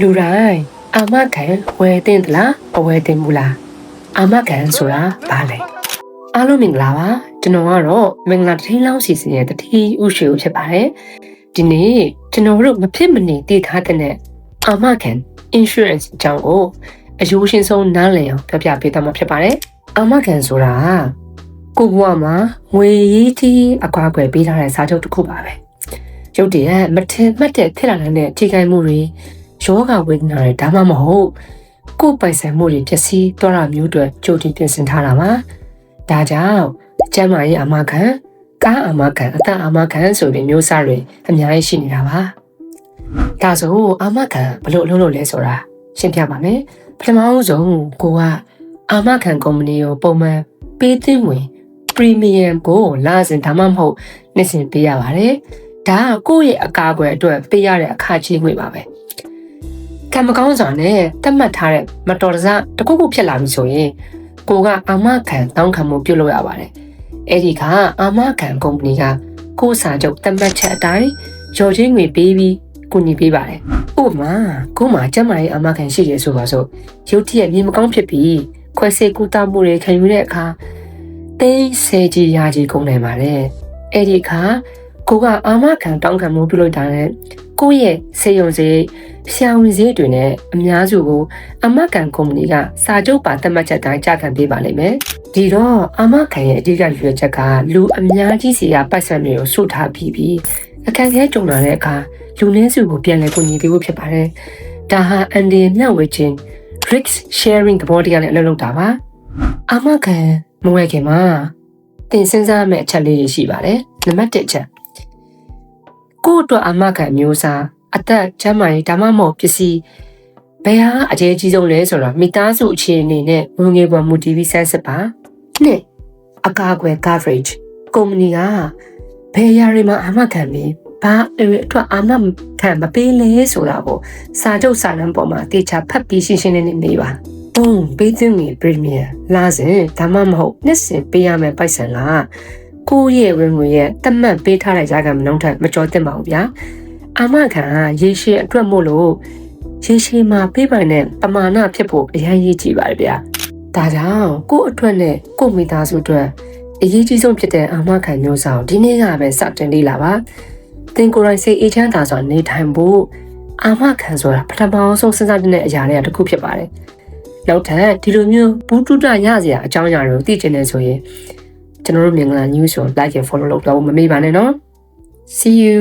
လူတိုင်းအာမခံဝယ်တင်သလားမဝယ်တင်ဘူးလားအာမခံဆိုတာဘာလဲအားလုံးမင်္ဂလာပါကျွန်တော်ကတော့မင်္ဂလာတထင်းလောင်းစီစဉ်ရဲ့တတိဥရှိဦးဖြစ်ပါတယ်ဒီနေ့ကျွန်တော်တို့မဖြစ်မနေတည်ထားတဲ့အာမခံ insurance အကြောင်းကိုအယိုးရှင်းဆုံးနားလည်အောင်ပြောပြပေးသွားမှာဖြစ်ပါတယ်အာမခံဆိုတာကိုဘွားမှာငွေရေးကြီးအကွာအကွယ်ပေးထားတဲ့စာချုပ်တစ်ခုပါပဲရုပ်တရက်မထင်မှတ်တဲ့ဖြစ်လာတဲ့ထိခိုက်မှုတွေ ယောဂဝေဒနာတွေဒါမှမဟုတ်ကိုယ်ပိုင်ဆိုင်မှုတွေဖြစ်စီတော့တာမျိုးတွေကြိုတင်ပြင်ဆင်ထားတာပါဒါကြောင့်ကျမ်းမာရေးအာမခံကားအာမခံအသက်အာမခံဆိုပြီးမျိုးစားတွေအများကြီးရှိနေတာပါဒါဆိုအာမခံဘလို့အလုပ်လုပ်လဲဆိုတာရှင်းပြပါမယ်ပထမဆုံးကိုကအာမခံကုမ္ပဏီကိုပုံမှန်ပေးသွင်းဝင် premium ကိုလာစဉ်ဒါမှမဟုတ်နှစ်စဉ်ပေးရပါတယ်ဒါကကိုယ့်ရဲ့အကာအကွယ်အတွက်ပေးရတဲ့အခါကြီးငွေပါပဲ ကံမကောင်းစွာနဲ့တတ်မှတ်ထားတဲ့မတော်တဆတစ်ခုခုဖြစ်လာပြီဆိုရင်ကိုကအာမခံတောင်းခံမှုပြုလုပ်ရပါတယ်အဲ့ဒီကအာမခံကုမ္ပဏီကကိုယ်စာချုပ်တတ်မှတ်ချက်အတိုင်းရော်ချင်းငွေပေးပြီးကူညီပေးပါတယ်ဥပမာကိုမှကျမရဲ့အာမခံရှိရဆိုပါစို့ရုတ်တရက်မြေမကောင်းဖြစ်ပြီးခွဲစိတ်ကူတာမှုတွေခံယူတဲ့အခါသိမ်းဆဲကြီးရာကြီးကုန်နိုင်ပါတယ်အဲ့ဒီအခါ ကိုကအာမခံတောင်းခံမှုပြုလုပ်တာနဲ့ကိုယ့်ရဲ့စေယုံစေဖြောင်းစည်းတွေနဲ့အများစုကိုအမကန်ကုမ္ပဏီကစာချုပ်ပါသတ်မှတ်ချက်တိုင်းကြာခံပေးပါလိမ့်မယ်။ဒီတော့အမကန်ရဲ့အဓိကရွေးချက်ကလူအများကြီးစီကပတ်စံတွေကိုစုထားပြီးပြီးအခက်အခဲကြုံလာတဲ့အခါလူနည်းစုကိုပြန်လည်ကူညီပေးဖို့ဖြစ်ပါတယ်။ဒါဟာအန်ဒီမျှဝေခြင်း risk sharing သဘောတရားနဲ့အလုပ်လုပ်တာပါ။အမကန်မဝဲခင်မှာတင်စဉ်းစားမယ့်အချက်လေးတွေရှိပါတယ်။နံပါတ်1ချက် ကိုယ့်အတွက်အမခံမျိုးစားအသက်ကျန်းမာရေးဒါမှမဟုတ်ပစ္စည်းဘယ်ဟာအကျဲကြီးဆုံးလဲဆိုတော့မိသားစုအခြေအနေနဲ့ဝင်ငွေပေါ်မူတည်ပြီးဆက်စစ်ပါနှစ်အကာအကွယ် coverage ကုမ္ပဏီကဘယ်ရာတွေမှာအမခံပြီးဘာအတွက်အာမခံမပေးလဲဆိုတာကိုစာချုပ်စာတမ်းပေါ်မှာတေချာဖတ်ပြီးရှင်းရှင်းလင်းလင်းနေပါ။တုံးပေးသွင်းနေပရီမီယာလာစဉ်ဒါမှမဟုတ်နှစ်စဉ်ပေးရမယ်ပိုက်ဆံလား ကိုယ့်ရဲ့ဝင်ငွေရဲ့တတ်မှတ်ပေးထားတဲ့ဈာကမနှုံးထက်မကျော်သင့်ပါဘူးဗျာအာမခံကရေရှည်အတွက်မို့လို့ရေရှည်မှာပေးပိုင်တဲ့ပမာဏဖြစ်ဖို့အရင်ရေးကြည့်ပါတယ်ဗျာဒါကြောင့်ကိုယ့်အတွက်နဲ့ကိုယ့်မိသားစုအတွက်အရေးကြီးဆုံးဖြစ်တဲ့အာမခံမျိုးဆောင်ဒီနေ့ကပဲစတင်လေးလာပါသင်ကိုယ်တိုင်စိတ်အေးချမ်းသာစွာနေထိုင်ဖို့အာမခံဆိုတာပထမဆုံးစဉ်းစားတဲ့အရာတွေကတစ်ခုဖြစ်ပါတယ်နောက်ထပ်ဒီလိုမျိုးဘူးတုတရစရာအကြောင်းအရာတွေကိုသိချင်နေဆိုရင် ကျွန်တော်တို့မင်္ဂလာ news ကို like and follow လုပ်တော့မမေ့ပါနဲ့နော် see you